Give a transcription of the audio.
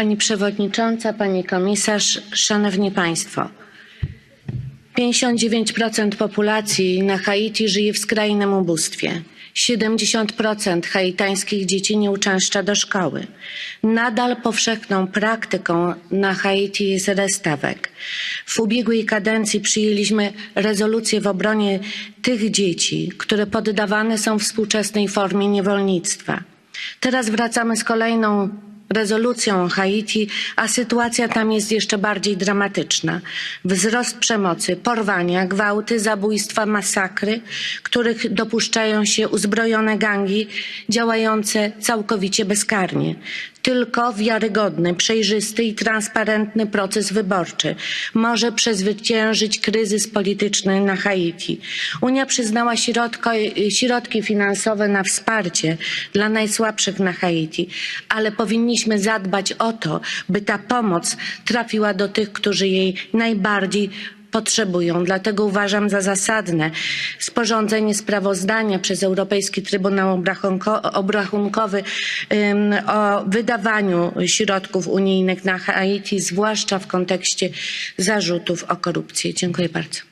Pani Przewodnicząca, Pani Komisarz, Szanowni Państwo. 59% populacji na Haiti żyje w skrajnym ubóstwie. 70% haitańskich dzieci nie uczęszcza do szkoły. Nadal powszechną praktyką na Haiti jest restawek. W ubiegłej kadencji przyjęliśmy rezolucję w obronie tych dzieci, które poddawane są współczesnej formie niewolnictwa. Teraz wracamy z kolejną rezolucją o Haiti, a sytuacja tam jest jeszcze bardziej dramatyczna. Wzrost przemocy, porwania, gwałty, zabójstwa, masakry, których dopuszczają się uzbrojone gangi działające całkowicie bezkarnie. Tylko wiarygodny, przejrzysty i transparentny proces wyborczy może przezwyciężyć kryzys polityczny na Haiti. Unia przyznała środko, środki finansowe na wsparcie dla najsłabszych na Haiti, ale powinniśmy zadbać o to, by ta pomoc trafiła do tych, którzy jej najbardziej potrzebują. Dlatego uważam za zasadne sporządzenie sprawozdania przez Europejski Trybunał Obrachunko- Obrachunkowy o wydawaniu środków unijnych na Haiti, zwłaszcza w kontekście zarzutów o korupcję. Dziękuję bardzo.